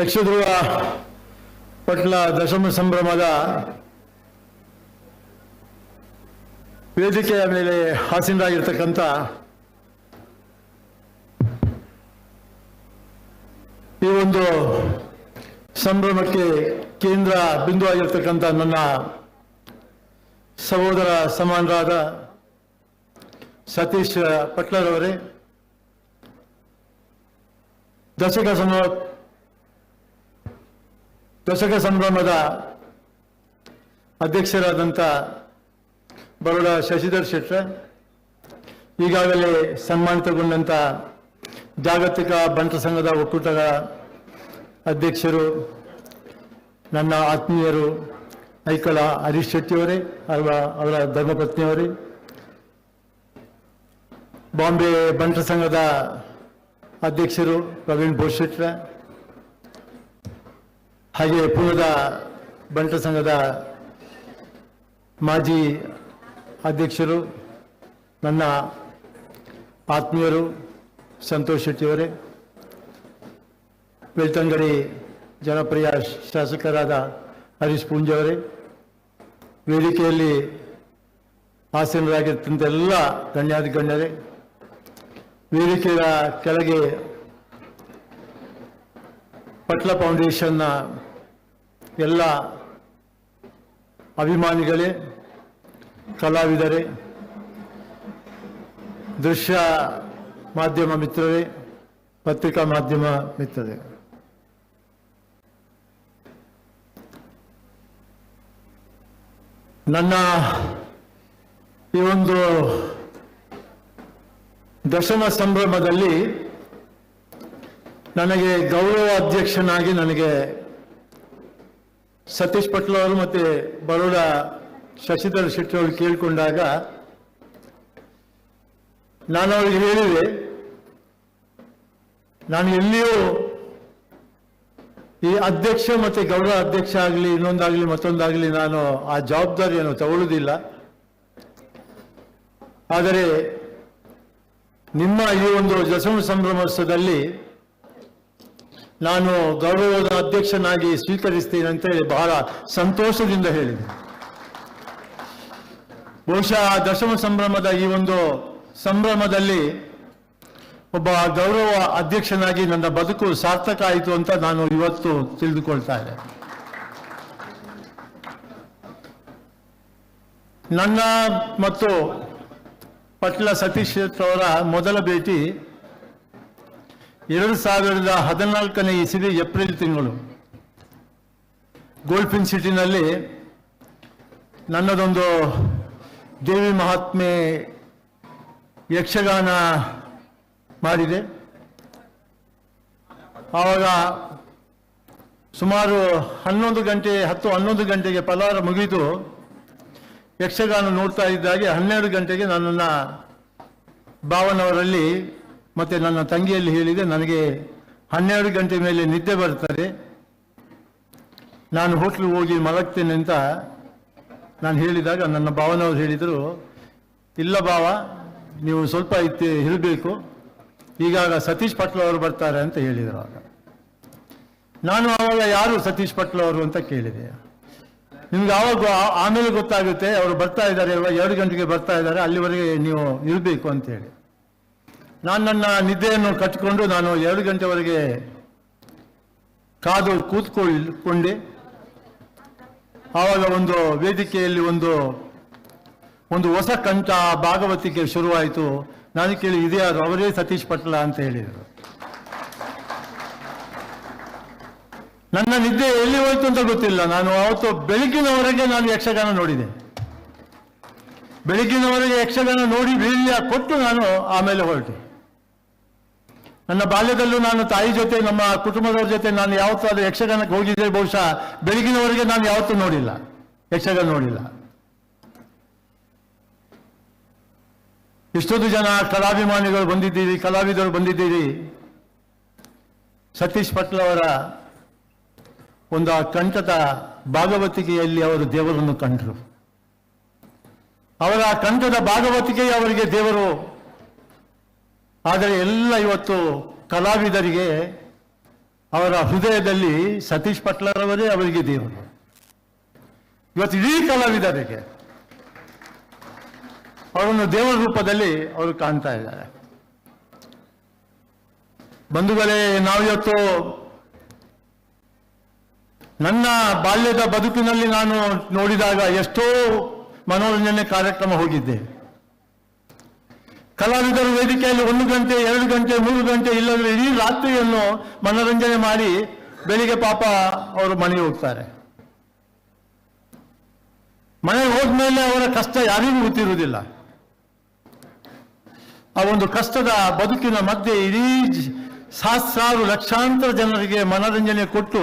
ಯಕ್ಷಧ್ರುವ ಪಟ್ಲ ದಶಮ ಸಂಭ್ರಮದ ವೇದಿಕೆಯ ಮೇಲೆ ಹಾಸೀನರಾಗಿರ್ತಕ್ಕಂಥ ಈ ಒಂದು ಸಂಭ್ರಮಕ್ಕೆ ಕೇಂದ್ರ ಬಿಂದು ಆಗಿರ್ತಕ್ಕಂಥ ನನ್ನ ಸಹೋದರ ಸಮಾನರಾದ ಸತೀಶ್ ಪಟ್ಲರವರೇ, ದಶಕ ಸಮ ದಶಕ ಸಂಭ್ರಮದ ಅಧ್ಯಕ್ಷರಾದಂಥ ಬರೋಡ ಶಶಿಧರ್ ಶೆಟ್ಟ ಈಗಾಗಲೇ ಸನ್ಮಾನಿತಗೊಂಡಂಥ ಜಾಗತಿಕ ಬಂಟ ಸಂಘದ ಒಕ್ಕೂಟದ ಅಧ್ಯಕ್ಷರು, ನನ್ನ ಆತ್ಮೀಯರು ಐಕಳ ಹರೀಶ್ ಶೆಟ್ಟಿಯವರೇ ಅವರ ಅವರ ಧರ್ಮಪತ್ನಿಯವರೇ ಬಾಂಬೆ ಬಂಟ ಸಂಘದ ಅಧ್ಯಕ್ಷರು ಪ್ರವೀಣ್ ಬೋಶೆಟ್ರ ಹಾಗೆ ಪೂರ್ವದ ಬಂಟ ಸಂಘದ ಮಾಜಿ ಅಧ್ಯಕ್ಷರು, ನನ್ನ ಆತ್ಮೀಯರು ಸಂತೋಷ್ ಶೆಟ್ಟಿಯವರೇ ಬೆಳ್ತಂಗಡಿ ಜನಪ್ರಿಯ ಶಾಸಕರಾದ ಹರೀಶ್ ಪೂಂಜವರೇ, ವೇದಿಕೆಯಲ್ಲಿ ಆಸೀನರಾಗಿರ್ತಂಥ ಎಲ್ಲ ಗಣ್ಯಾದಿ ಗಣ್ಯರೇ ವೇದಿಕೆಯ ಕೆಳಗೆ ಪಟ್ಲ ಫೌಂಡೇಶನ್ನ ಎಲ್ಲ ಅಭಿಮಾನಿಗಳೇ, ಕಲಾವಿದರೇ, ದೃಶ್ಯ ಮಾಧ್ಯಮ ಮಿತ್ರರೇ, ಪತ್ರಿಕಾ ಮಾಧ್ಯಮ ಮಿತ್ರರೇ. ನನ್ನ ಈ ಒಂದು ದಶಮ ಸಂಭ್ರಮದಲ್ಲಿ ನನಗೆ ಗೌರವ ಅಧ್ಯಕ್ಷನಾಗಿ ನನಗೆ ಸತೀಶ್ ಪಟ್ಲ ಅವರು ಮತ್ತೆ ಬರೋಡ ಶಶಿಧರ್ ಶೆಟ್ಟಿ ಅವರು ಕೇಳಿಕೊಂಡಾಗ ನಾನು ಅವ್ರಿಗೆ ಹೇಳಿದೆ, ನಾನು ಎಲ್ಲಿಯೂ ಈ ಅಧ್ಯಕ್ಷ ಮತ್ತೆ ಗೌರವ ಅಧ್ಯಕ್ಷ ಆಗಲಿ, ಇನ್ನೊಂದಾಗಲಿ, ಮತ್ತೊಂದಾಗಲಿ ನಾನು ಆ ಜವಾಬ್ದಾರಿಯನ್ನು ತಗೊಳ್ಳುವುದಿಲ್ಲ ಆದರೆ ನಿಮ್ಮ ಈ ಒಂದು ದಸಮ ಸಂಭ್ರಮೋತ್ಸವದಲ್ಲಿ ನಾನು ಗೌರವದ ಅಧ್ಯಕ್ಷನಾಗಿ ಸ್ವೀಕರಿಸ್ತೇನೆ ಅಂತೇಳಿ ಬಹಳ ಸಂತೋಷದಿಂದ ಹೇಳಿದೆ. ಬಹುಶಃ ದಶಮ ಸಂಭ್ರಮದ ಈ ಒಂದು ಸಂಭ್ರಮದಲ್ಲಿ ಒಬ್ಬ ಗೌರವ ಅಧ್ಯಕ್ಷನಾಗಿ ನನ್ನ ಬದುಕು ಸಾರ್ಥಕ ಆಯಿತು ಅಂತ ನಾನು ಇವತ್ತು ತಿಳಿದುಕೊಳ್ತಾ ಇದ್ದೆ. ನನ್ನ ಮತ್ತು ಪಟ್ಲ ಸತೀಶ್ ಅವರ ಮೊದಲ ಭೇಟಿ ಎರಡು ಸಾವಿರದ ಹದಿನಾಲ್ಕನೇ ಇಸವಿ ಏಪ್ರಿಲ್ ತಿಂಗಳು. ಗೋಲ್ಫಿನ್ ಸಿಟಿನಲ್ಲಿ ನನ್ನದೊಂದು ದೇವಿ ಮಹಾತ್ಮೆ ಯಕ್ಷಗಾನ ಮಾಡಿದೆ. ಆವಾಗ ಸುಮಾರು ಹನ್ನೊಂದು ಗಂಟೆ, ಹತ್ತು ಹನ್ನೊಂದು ಗಂಟೆಗೆ ಪಲಾರ ಮುಗಿದು ಯಕ್ಷಗಾನ ನೋಡ್ತಾ ಇದ್ದಾಗೆ ಹನ್ನೆರಡು ಗಂಟೆಗೆ ನನ್ನನ್ನು ಭಾವನವರಲ್ಲಿ ಮತ್ತು ನನ್ನ ತಂಗಿಯಲ್ಲಿ ಹೇಳಿದೆ, ನನಗೆ ಹನ್ನೆರಡು ಗಂಟೆ ಮೇಲೆ ನಿದ್ದೆ ಬರ್ತದೆ. ನಾನು ಹೋಟ್ಲಿಗೆ ಹೋಗಿ ಮಲಗ್ತೇನೆ ಅಂತ ನಾನು ಹೇಳಿದಾಗ ನನ್ನ ಭಾವನವರು ಹೇಳಿದರು, ಇಲ್ಲ ಭಾವ ನೀವು ಸ್ವಲ್ಪ ಇತ್ತು ಇರಬೇಕು. ಈಗಾಗ ಸತೀಶ್ ಪಟ್ಲ ಅವರು ಬರ್ತಾರೆ ಅಂತ ಹೇಳಿದರು ಆಗ. ನಾನು ಆವಾಗ ಯಾರು ಸತೀಶ್ ಪಟ್ಲ ಅವರು ಅಂತ ಕೇಳಿದೆ. ನಿಮ್ಗೆ ಆವಾಗ ಆಮೇಲೆ ಗೊತ್ತಾಗುತ್ತೆ, ಅವರು ಬರ್ತಾ ಇದ್ದಾರೆ ಎರಡು ಗಂಟೆಗೆ ಬರ್ತಾ ಇದ್ದಾರೆ, ಅಲ್ಲಿವರೆಗೆ ನೀವು ಇರಬೇಕು ಅಂತೇಳಿ ನಾನು ನನ್ನ ನಿದ್ದೆಯನ್ನು ಕಟ್ಟಿಕೊಂಡು ನಾನು ಎರಡು ಗಂಟೆವರೆಗೆ ಕಾದು ಕೂತ್ಕೊಳ್ಕೊಂಡೆ ಆವಾಗ ಒಂದು ವೇದಿಕೆಯಲ್ಲಿ ಒಂದು ಒಂದು ಹೊಸ ಕಂಠ ಭಾಗವತಿಕೆ ಶುರುವಾಯಿತು. ನಾನು ಕೇಳಿ ಇದ್ಯಾರು ಅವರೇ ಸತೀಶ್ ಪಟ್ಲ ಅಂತ ಹೇಳಿದರು. ನನ್ನ ನಿದ್ದೆ ಎಲ್ಲಿ ಹೋಯ್ತು ಅಂತ ಗೊತ್ತಿಲ್ಲ. ನಾನು ಅವತ್ತು ಬೆಳಗಿನವರೆಗೆ ನಾನು ಯಕ್ಷಗಾನ ನೋಡಿದೆ. ಬೆಳಗಿನವರೆಗೆ ಯಕ್ಷಗಾನ ನೋಡಿ ವೀಳ್ಯ ಕೊಟ್ಟು ನಾನು ಆಮೇಲೆ ಹೊರಟೆ. ನನ್ನ ಬಾಲ್ಯದಲ್ಲೂ ನಾನು ತಾಯಿ ಜೊತೆ, ನಮ್ಮ ಕುಟುಂಬದವ್ರ ಜೊತೆ ನಾನು ಯಾವತ್ತೂ ಅದು ಯಕ್ಷಗಾನಕ್ಕೆ ಹೋಗಿದ್ದೆ, ಬಹುಶಃ ಬೆಳಗಿನವರೆಗೆ ನಾನು ಯಾವತ್ತೂ ನೋಡಿಲ್ಲ. ಯಕ್ಷಗಾನ ನೋಡಿಲ್ಲ. ಎಷ್ಟೊಂದು ಜನ ಕಲಾಭಿಮಾನಿಗಳು ಬಂದಿದ್ದೀರಿ, ಕಲಾವಿದರು ಬಂದಿದ್ದೀರಿ. ಸತೀಶ್ ಪಟ್ಲ ಅವರ ಒಂದು ಆ ಕಂಠದ ಭಾಗವತಿಕೆಯಲ್ಲಿ ಅವರು ದೇವರನ್ನು ಕಂಡರು. ಅವರ ಕಂಠದ ಭಾಗವತಿಕೆ ಅವರಿಗೆ ದೇವರು ಆದರೆ ಎಲ್ಲ ಇವತ್ತು ಕಲಾವಿದರಿಗೆ ಅವರ ಹೃದಯದಲ್ಲಿ ಸತೀಶ್ ಪಟ್ಲರವರೇ ಅವರಿಗೆ ದೇವರು. ಇವತ್ತು ಇಡೀ ಕಲಾವಿದರಿಗೆ ಅವರನ್ನು ದೇವರ ರೂಪದಲ್ಲಿ ಅವರು ಕಾಣ್ತಾ ಇದ್ದಾರೆ. ಬಂಧುಗಳೇ ನಾವಿವತ್ತು ನನ್ನ ಬಾಲ್ಯದ ಬದುಕಿನಲ್ಲಿ ನಾನು ನೋಡಿದಾಗ ಎಷ್ಟೋ ಮನೋರಂಜನೆ ಕಾರ್ಯಕ್ರಮ ಹೋಗಿದ್ದೆ. ಕಲಾವಿದರು ವೇದಿಕೆಯಲ್ಲಿ ಒಂದು ಗಂಟೆ, ಎರಡು ಗಂಟೆ, ಮೂರು ಗಂಟೆ ಇಲ್ಲದ್ರೆ ಇಡೀ ರಾತ್ರಿಯನ್ನು ಮನೋರಂಜನೆ ಮಾಡಿ ಬೆಳಿಗ್ಗೆ ಪಾಪ ಅವರು ಮನೆಗೆ ಹೋಗ್ತಾರೆ. ಮನೆಗೆ ಹೋದ್ಮೇಲೆ ಅವರ ಕಷ್ಟ ಯಾರಿಗೂ ಗೊತ್ತಿರುವುದಿಲ್ಲ. ಆ ಒಂದು ಕಷ್ಟದ ಬದುಕಿನ ಮಧ್ಯೆ ಇಡೀ ಸಹಸ್ರಾರು, ಲಕ್ಷಾಂತರ ಜನರಿಗೆ ಮನೋರಂಜನೆ ಕೊಟ್ಟು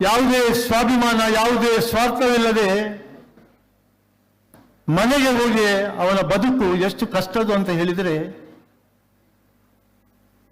ಯಾವುದೇ ಸ್ವಾಭಿಮಾನ, ಯಾವುದೇ ಸ್ವಾರ್ಥವಿಲ್ಲದೆ ಮನೆಗೆ ಹೋಗಿ ಅವನ ಬದುಕು ಎಷ್ಟು ಕಷ್ಟದು ಅಂತ ಹೇಳಿದರೆ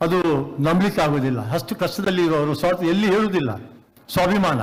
ಅದು ನಂಬಲಿಕ್ಕೆ ಆಗುವುದಿಲ್ಲ ಅಷ್ಟು ಕಷ್ಟದಲ್ಲಿ ಇರೋರು ಸ್ವಾರ್ಥ ಎಲ್ಲಿ ಹೇಳುವುದಿಲ್ಲ. ಸ್ವಾಭಿಮಾನ.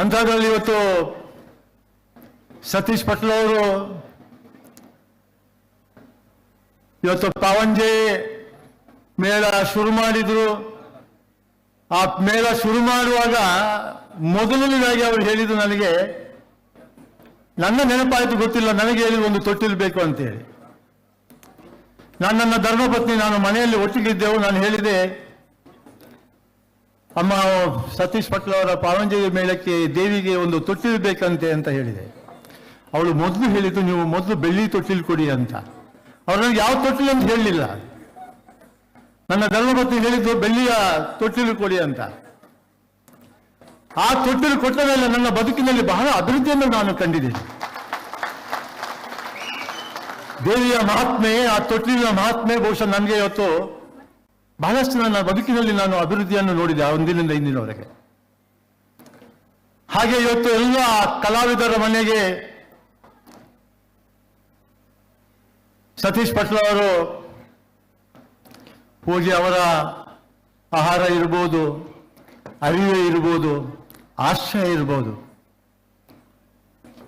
ಅಂಥದ್ರಲ್ಲಿ ಇವತ್ತು ಸತೀಶ್ ಪಟೇಲ್ ಅವರು ಇವತ್ತು ಪಾವಂಜೆ ಮೇಳ ಶುರು ಮಾಡಿದ್ರು. ಆ ಮೇಳ ಶುರು ಮಾಡುವಾಗ ಮೊದಲನೇದಾಗಿ ಅವರು ಹೇಳಿದ್ದು ನನಗೆ, ನನ್ನ ನೆನಪಾಯಿತು ಗೊತ್ತಿಲ್ಲ, ನನಗೆ ಹೇಳಿ ಒಂದು ತೊಟ್ಟಿಲು ಬೇಕು ಅಂತೇಳಿ. ನಾನು ನನ್ನ ಧರ್ಮಪತ್ನಿ, ನಾನು ಮನೆಯಲ್ಲಿ ಒಟ್ಟಿಗಿದ್ದೆವು, ನಾನು ಹೇಳಿದೆ, ಅಮ್ಮ, ಸತೀಶ್ ಪಟ್ಲ ಅವರ ಪಾವಂಜೇವಿ ಮೇಳಕ್ಕೆ ದೇವಿಗೆ ಒಂದು ತೊಟ್ಟಿಲು ಬೇಕಂತೆ ಅಂತ ಹೇಳಿದೆ. ಅವಳು ಮೊದಲು ಹೇಳಿದ್ದು, ನೀವು ಮೊದಲು ಬೆಳ್ಳಿ ತೊಟ್ಟಿಲು ಕೊಡಿ ಅಂತ. ಅವ್ರು ನನಗೆ ಯಾವ ತೊಟ್ಟಿಲು ಅಂತ ಹೇಳಲಿಲ್ಲ ನನ್ನ ಧರ್ಮಪತ್ನಿ ಹೇಳಿದ್ದು, ಬೆಳ್ಳಿಯ ತೊಟ್ಟಿಲು ಕೊಡಿ ಅಂತ. ಆ ತೊಟ್ಟಿಲು ಕೊಟ್ಟ ಮೇಲೆ ನನ್ನ ಬದುಕಿನಲ್ಲಿ ಬಹಳ ಅಭಿವೃದ್ಧಿಯನ್ನು ನಾನು ಕಂಡಿದ್ದೇನೆ ದೇವಿಯ ಮಹಾತ್ಮೆ, ಆ ತೊಟ್ಟಿಲಿನ ಮಹಾತ್ಮೆ ಬಹುಶಃ ನನಗೆ ಇವತ್ತು ಬಹಳಷ್ಟು ನನ್ನ ಬದುಕಿನಲ್ಲಿ ನಾನು ಅಭಿವೃದ್ಧಿಯನ್ನು ನೋಡಿದೆ ಆ ಒಂದಿನಿಂದ ಇಂದಿನವರೆಗೆ. ಹಾಗೆ ಇವತ್ತು ಎಲ್ಲ ಕಲಾವಿದರ ಮನೆಗೆ ಸತೀಶ್ ಪಟ್ಲ ಅವರು ಹೋಗಿ ಅವರ ಆಹಾರ ಇರ್ಬೋದು ಅರಿವೆ ಇರ್ಬೋದು, ಆಶ್ರಯ ಇರ್ಬೋದು.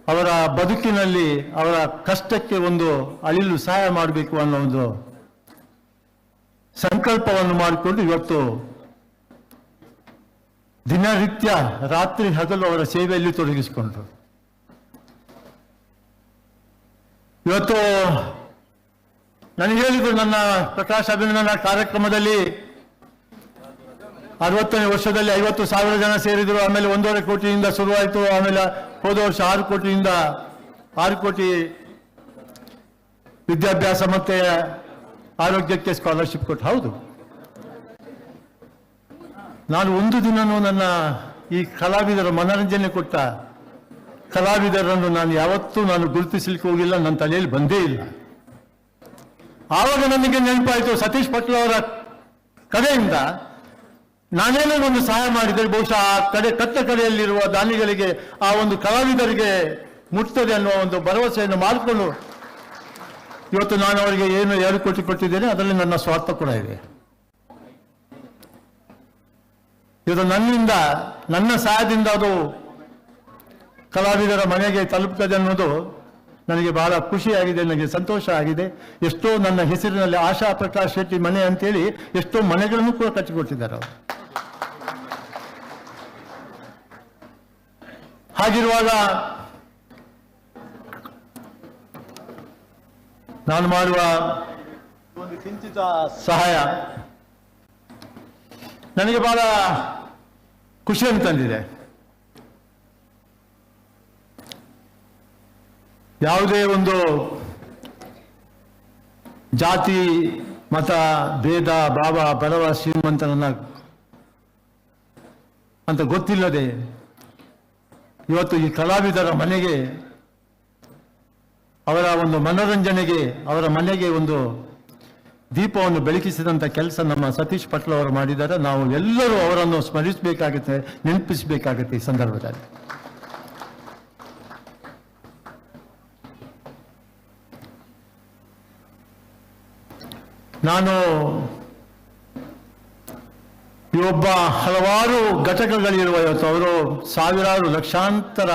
ಅವರ ಬದುಕಿನಲ್ಲಿ ಅವರ ಕಷ್ಟಕ್ಕೆ ಒಂದು ಅಳಿಲು ಸಹಾಯ ಮಾಡಬೇಕು ಅನ್ನೋ ಒಂದು ಸಂಕಲ್ಪವನ್ನು ಮಾಡಿಕೊಂಡು ಇವತ್ತು ದಿನನಿತ್ಯ ರಾತ್ರಿ ಹಗಲು ಅವರ ಸೇವೆಯಲ್ಲಿ ತೊಡಗಿಸಿಕೊಂಡ್ರು. ಇವತ್ತು ನನಗೆ ಹೇಳಿದ್ರು ನನ್ನ ಪ್ರಕಾಶ್ ಅಭಿನಂದನಾ ಕಾರ್ಯಕ್ರಮದಲ್ಲಿ ಅರವತ್ತನೇ ವರ್ಷದಲ್ಲಿ ಐವತ್ತು ಸಾವಿರ ಜನ ಸೇರಿದರು, ಆಮೇಲೆ ಒಂದೂವರೆ ಕೋಟಿಯಿಂದ ಶುರುವಾಯಿತು, ಆಮೇಲೆ ಹೋದ ವರ್ಷ ಆರು ಕೋಟಿಯಿಂದ ಆರು ಕೋಟಿ ವಿದ್ಯಾಭ್ಯಾಸ ಮತ್ತೆ ಆರೋಗ್ಯಕ್ಕೆ ಸ್ಕಾಲರ್ಶಿಪ್ ಕೊಟ್ಟು. ಹೌದು. ನಾನು ಒಂದು ದಿನನೂ ನನ್ನ ಈ ಕಲಾವಿದರ ಮನರಂಜನೆ ಕೊಟ್ಟ ಕಲಾವಿದರನ್ನು ನಾನು ಯಾವತ್ತೂ ನಾನು ಗುರುತಿಸಲಿಕ್ಕೆ ಹೋಗಿಲ್ಲ, ನನ್ನ ತಲೆಯಲ್ಲಿ ಬಂದೇ ಇಲ್ಲ. ಆವಾಗ ನನಗೆ ನೆನಪಾಯಿತು, ಸತೀಶ್ ಪಟ್ಲ ಅವರ ಕಡೆಯಿಂದ ನಾನೇನೋ ಒಂದು ಸಹಾಯ ಮಾಡಿದರೆ ಬಹುಶಃ ಆ ಕಡೆ ಕಟ್ಟ ಕಡೆಯಲ್ಲಿರುವ ದಾನಿಗಳಿಗೆ ಆ ಒಂದು ಕಲಾವಿದರಿಗೆ ಮುಟ್ತದೆ ಅನ್ನುವ ಒಂದು ಭರವಸೆಯನ್ನು ಮಾಡಿಕೊಂಡು ಇವತ್ತು ನಾನು ಅವರಿಗೆ ಏನು ಎರಡು ಕೋಟಿ ಕೊಟ್ಟಿದ್ದೇನೆ, ಅದರಲ್ಲಿ ನನ್ನ ಸ್ವಾರ್ಥ ಕೂಡ ಇದೆ. ಇವತ್ತು ನನ್ನಿಂದ, ನನ್ನ ಸಹಾಯದಿಂದ ಅದು ಕಲಾವಿದರ ಮನೆಗೆ ತಲುಪ್ತದೆ ಅನ್ನೋದು ನನಗೆ ಬಹಳ ಖುಷಿಯಾಗಿದೆ, ನನಗೆ ಸಂತೋಷ ಆಗಿದೆ. ಎಷ್ಟೋ ನನ್ನ ಹೆಸರಿನಲ್ಲಿ ಆಶಾ ಪ್ರಕಾಶ್ ಶೆಟ್ಟಿ ಮನೆ ಅಂತೇಳಿ ಎಷ್ಟೋ ಮನೆಗಳನ್ನು ಕೂಡ ಕಟ್ಟಿಕೊಟ್ಟಿದ್ದಾರೆ ಅವರು. ಹಾಗಿರುವಾಗ ನಾನು ಮಾಡುವ ಒಂದು ಚಿಂತಿತ ಸಹಾಯ ನನಗೆ ಬಹಳ ಖುಷಿಯನ್ನು ತಂದಿದೆ. ಯಾವುದೇ ಒಂದು ಜಾತಿ ಮತ ಭೇದ ಭಾವ ಬಡವ ಶ್ರೀಮಂತನನ್ನ ಅಂತ ಗೊತ್ತಿಲ್ಲದೆ ಇವತ್ತು ಈ ಕಲಾವಿದರ ಮನೆಗೆ, ಅವರ ಒಂದು ಮನೋರಂಜನೆಗೆ, ಅವರ ಮನೆಗೆ ಒಂದು ದೀಪವನ್ನು ಬೆಳಕಿಸಿದಂಥ ಕೆಲಸ ನಮ್ಮ ಸತೀಶ್ ಪಟ್ಲ ಅವರು ಮಾಡಿದ್ದಾರೆ. ನಾವು ಎಲ್ಲರೂ ಅವರನ್ನು ಸ್ಮರಿಸಬೇಕಾಗುತ್ತೆ, ನೆನಪಿಸಬೇಕಾಗುತ್ತೆ ಈ ಸಂದರ್ಭದಲ್ಲಿ. ನಾನು ಈ ಒಬ್ಬ ಹಲವಾರು ಘಟಕಗಳಿರುವ ಇವತ್ತು ಅವರು ಸಾವಿರಾರು ಲಕ್ಷಾಂತರ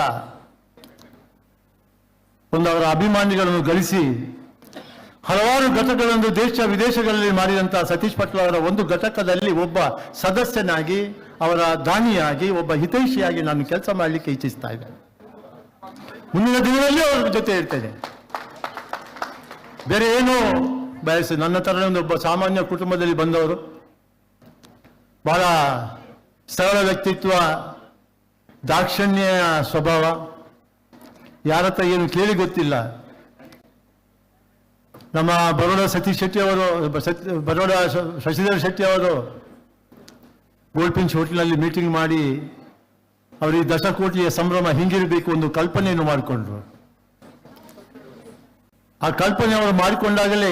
ಒಂದು ಅವರ ಅಭಿಮಾನಿಗಳನ್ನು ಗಳಿಸಿ ಹಲವಾರು ಘಟಕಗಳನ್ನು ದೇಶ ವಿದೇಶಗಳಲ್ಲಿ ಮಾಡಿದಂಥ ಸತೀಶ್ ಪಟ್ಲ ಅವರ ಒಂದು ಘಟಕದಲ್ಲಿ ಒಬ್ಬ ಸದಸ್ಯನಾಗಿ, ಅವರ ದಾನಿಯಾಗಿ, ಒಬ್ಬ ಹಿತೈಷಿಯಾಗಿ ನಾನು ಕೆಲಸ ಮಾಡಲಿಕ್ಕೆ ಇಚ್ಛಿಸ್ತಾ ಇದ್ದೇನೆ. ಮುಂದಿನ ದಿನದಲ್ಲಿ ಅವರ ಜೊತೆ ಇರ್ತೇನೆ. ಬೇರೆ ಏನು ಬಯಸಿ ನನ್ನ ಥರ ಒಂದು ಒಬ್ಬ ಸಾಮಾನ್ಯ ಕುಟುಂಬದಲ್ಲಿ ಬಂದವರು ಬಹಳ ಸರಳ ವ್ಯಕ್ತಿತ್ವ, ದಾಕ್ಷಿಣ್ಯ ಸ್ವಭಾವ. ಯಾರ ಹತ್ರ ಏನು ಕೇಳಿ ಗೊತ್ತಿಲ್ಲ. ನಮ್ಮ ಬರೋಡ ಸತೀಶ್ ಶೆಟ್ಟಿ ಅವರು ಬರೋಡ ಶಶಿಧರ್ ಶೆಟ್ಟಿ ಅವರು ಗೋಲ್ಪಿಂಚ್ ಹೋಟೆಲ್ನಲ್ಲಿ ಮೀಟಿಂಗ್ ಮಾಡಿ, ಅವರಿಗೆ ದಶಕೋಟಿಯ ಸಂಭ್ರಮ ಹಿಂಗಿರಬೇಕು ಒಂದು ಕಲ್ಪನೆಯನ್ನು ಮಾಡಿಕೊಂಡ್ರು. ಆ ಕಲ್ಪನೆ ಅವರು ಮಾಡಿಕೊಂಡಾಗಲೇ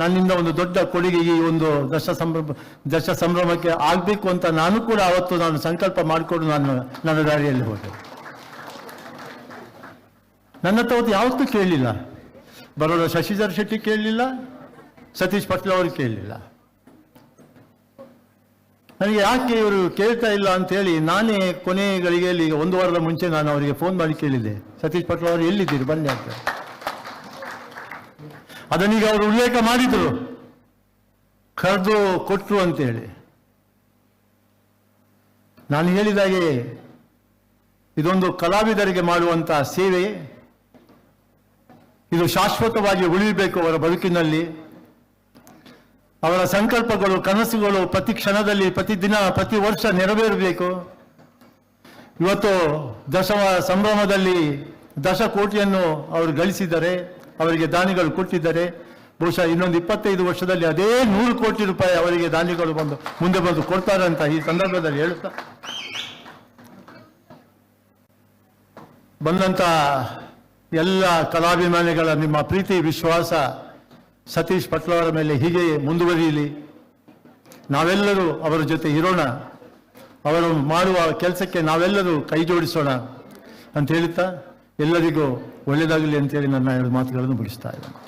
ನನ್ನಿಂದ ಒಂದು ದೊಡ್ಡ ಕೊಡುಗೆ ಈ ಒಂದು ದಶ ಸಂಭ್ರಮ, ದಶ ಸಂಭ್ರಮಕ್ಕೆ ಆಗಬೇಕು ಅಂತ ನಾನು ಕೂಡ ಅವತ್ತು ನಾನು ಸಂಕಲ್ಪ ಮಾಡಿಕೊಂಡು ನಾನು ನನ್ನ ದಾರಿಯಲ್ಲಿ ಹೋದೆ. ನನ್ನ ಹತ್ರ ಅವತ್ತು ಯಾವತ್ತೂ ಕೇಳಲಿಲ್ಲ. ಬರೋಣ ಶಶಿಧರ್ ಶೆಟ್ಟಿ ಕೇಳಲಿಲ್ಲ, ಸತೀಶ್ ಪಟ್ಲ ಅವರು ಕೇಳಲಿಲ್ಲ. ನನಗೆ ಯಾಕೆ ಇವರು ಕೇಳ್ತಾ ಇಲ್ಲ ಅಂತೇಳಿ ನಾನೇ ಕೊನೆಗಳಿಗೆ ಒಂದು ವಾರದ ಮುಂಚೆ ನಾನು ಅವರಿಗೆ ಫೋನ್ ಮಾಡಿ ಕೇಳಿದ್ದೆ. ಸತೀಶ್ ಪಟ್ಲ ಅವರು ಎಲ್ಲಿದ್ದೀರಿ? ಬನ್ನಿ ಅಂತ. ಅದನ್ನೀಗ ಅವರು ಉಲ್ಲೇಖ ಮಾಡಿದರು. ಕರೆದು ಕೊಟ್ಟರು ಅಂತೇಳಿ. ನಾನು ಹೇಳಿದಾಗೆ ಇದೊಂದು ಕಲಾವಿದರಿಗೆ ಮಾಡುವಂಥ ಸೇವೆ. ಇದು ಶಾಶ್ವತವಾಗಿ ಉಳಿಯಬೇಕು ಅವರ ಬದುಕಿನಲ್ಲಿ. ಅವರ ಸಂಕಲ್ಪಗಳು, ಕನಸುಗಳು ಪ್ರತಿ ಕ್ಷಣದಲ್ಲಿ, ಪ್ರತಿ ದಿನ, ಪ್ರತಿ ವರ್ಷ ನೆರವೇರಬೇಕು. ಇವತ್ತು ದಶ ಸಂಭ್ರಮದಲ್ಲಿ ದಶ ಕೋಟಿಯನ್ನು ಅವರು ಗಳಿಸಿದ್ದಾರೆ. ಅವರಿಗೆ ದಾನಿಗಳು ಕೊಟ್ಟಿದ್ದಾರೆ. ಬಹುಶಃ ಇನ್ನೊಂದು ಇಪ್ಪತ್ತೈದು ವರ್ಷದಲ್ಲಿ ಅದೇ ನೂರು ಕೋಟಿ ರೂಪಾಯಿ ಅವರಿಗೆ ದಾನಿಗಳು ಬಂದು ಮುಂದೆ ಬಂದು ಕೊಡ್ತಾರೆ ಅಂತ ಈ ಸಂದರ್ಭದಲ್ಲಿ ಹೇಳುತ್ತಾ. ಬಂದಂತ ಎಲ್ಲ ಕಲಾಭಿಮಾನಿಗಳ ನಿಮ್ಮ ಪ್ರೀತಿ, ವಿಶ್ವಾಸ ಸತೀಶ್ ಪಟ್ಲವರ ಮೇಲೆ ಹೀಗೆ ಮುಂದುವರಿಯಲಿ. ನಾವೆಲ್ಲರೂ ಅವರ ಜೊತೆ ಇರೋಣ. ಅವರು ಮಾಡುವ ಕೆಲಸಕ್ಕೆ ನಾವೆಲ್ಲರೂ ಕೈ ಜೋಡಿಸೋಣ ಅಂತ ಹೇಳುತ್ತಾ. ಎಲ್ಲರಿಗೂ ಒಳ್ಳೆಯದಾಗಲಿ ಅಂತೇಳಿ ನನ್ನ ಎರಡು ಮಾತುಗಳನ್ನು ಮುಗಿಸ್ತಾ ಇದ್ದೇನೆ